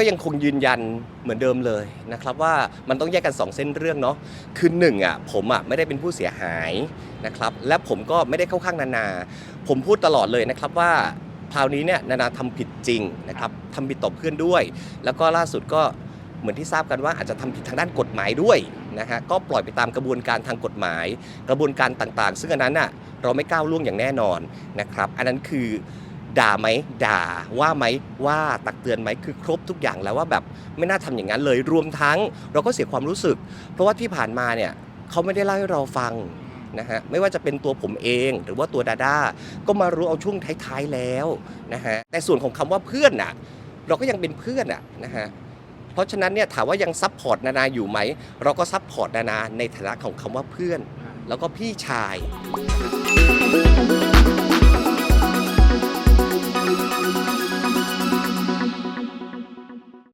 ก็ยังคงยืนยันเหมือนเดิมเลยนะครับว่ามันต้องแยกกัน 2 เส้นเรื่องเนาะคือหนึ่งอะผมอะไม่ได้เป็นผู้เสียหายนะครับและผมก็ไม่ได้เข้าข้างนานา ผมพูดตลอดเลยนะครับว่าคราวนี้เนี่ยนานาทำผิดจริงนะครับทำผิดต่อเพื่อนด้วย แล้วก็ล่าสุดก็เหมือนที่ทราบกันว่าอาจจะทำผิดทางด้านกฎหมายด้วยนะฮะก็ปล่อยไปตามกระบวนการทางกฎหมาย กระบวนการต่างๆ ซึ่งอันนั้นน่ะเราไม่ก้าวล่วงอย่างแน่นอนนะครับ อันนั้นคือ ด่าไหมด่าว่าไหมว่าตักเตือนไหมคือครบทุกอย่างแล้วว่าแบบไม่น่าทำอย่างนั้นเลยรวมทั้ง เราก็เสียความรู้สึก เพราะว่าที่ผ่านมาเนี่ยเขาไม่ได้เล่าให้เราฟังนะฮะไม่ว่าจะเป็นตัวผมเองหรือว่าตัวดาด้าก็มารู้เอาช่วงท้ายๆแล้วนะฮะแต่ส่วนของคำว่าเพื่อนน่ะเราก็ยังเป็นเพื่อนอะนะฮะเพราะฉะนั้นเนี่ยถามว่ายังซัพพอร์ตนานาอยู่ไหมเราก็ซัพพอร์ตนานาในฐานะของคำว่าเพื่อน แล้วก็พี่ชายค